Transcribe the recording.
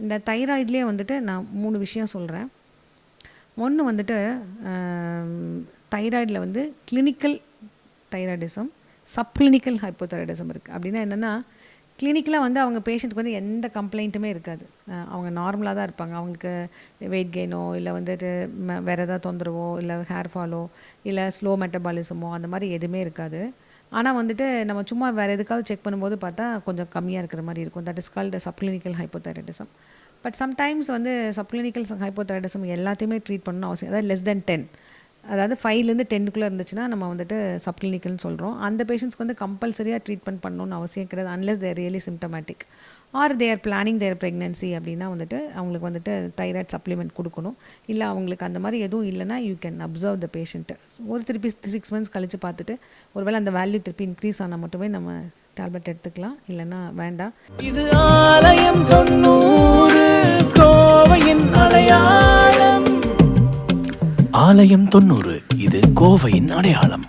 இந்த தைராய்ட்லேயே வந்துட்டு நான் மூணு விஷயம் சொல்கிறேன் ஒன்று வந்துட்டு தைராய்டில் வந்து கிளினிக்கல் தைராய்டிசம் சப்கிளினிக்கல் ஹைப்போதைராய்டிசம் இருக்குது அப்படின்னா என்னென்னா கிளினிக்கலாக வந்து அவங்க பேஷண்ட்டுக்கு வந்து எந்த கம்ப்ளைண்ட்டுமே இருக்காது. அவங்க நார்மலாக தான் இருப்பாங்க. அவங்களுக்கு வெயிட் கெயினோ இல்லை வந்துட்டு ம- வேறு ஏதாவது தொந்தரவோ இல்லை ஹேர் ஃபாலோ இல்லை ஸ்லோ மெட்டபாலிசமோ அந்த மாதிரி எதுவுமே இருக்காது. ஆனால் வந்துட்டு நம்ம சும்மா வேறு எதுக்காவது செக் பண்ணும்போது பார்த்தா கொஞ்சம் கம்மியாக இருக்கிற மாதிரி இருக்கும். That is called subclinical hypothyroidism but sometimes வந்து சப்ளினிக்கல் ஹைப்போதைரடிசம் எல்லாத்தையுமே ட்ரீட் பண்ணணும் அவசியம். அதாவது லெஸ் தென் டென் அதாவது ஃபைவ்லேருந்து டென்னுக்குள்ளே இருந்துச்சுன்னா நம்ம வந்துட்டு சப்கிளினிக்கல்னு சொல்கிறோம் அந்த பேஷண்ட்ஸ்க்கு வந்து கம்பல்சரியாக ட்ரீட்மெண்ட் பண்ணணும்னு அவசியம் கிடையாது unless they're really symptomatic or they're planning their pregnancy அப்படின்னா வந்துட்டு அவங்களுக்கு வந்துட்டு தைராய்டு சப்ளிமெண்ட் கொடுக்கணும். இல்லை அவங்களுக்கு அந்த மாதிரி எதுவும் இல்லைனா you can observe the patient ஒரு திருப்பி சிக்ஸ் மந்த்ஸ் கழித்து பார்த்துட்டு ஒருவேளை அந்த வேல்யூ திருப்பி இன்க்ரீஸ் ஆனால் மட்டுமே நம்ம டேப்லெட் எடுத்துக்கலாம். இல்லைன்னா வேண்டாம். இது ஆலயம் ஆலயம் தொண்ணூறு. இது கோவையின் அடையாளம்.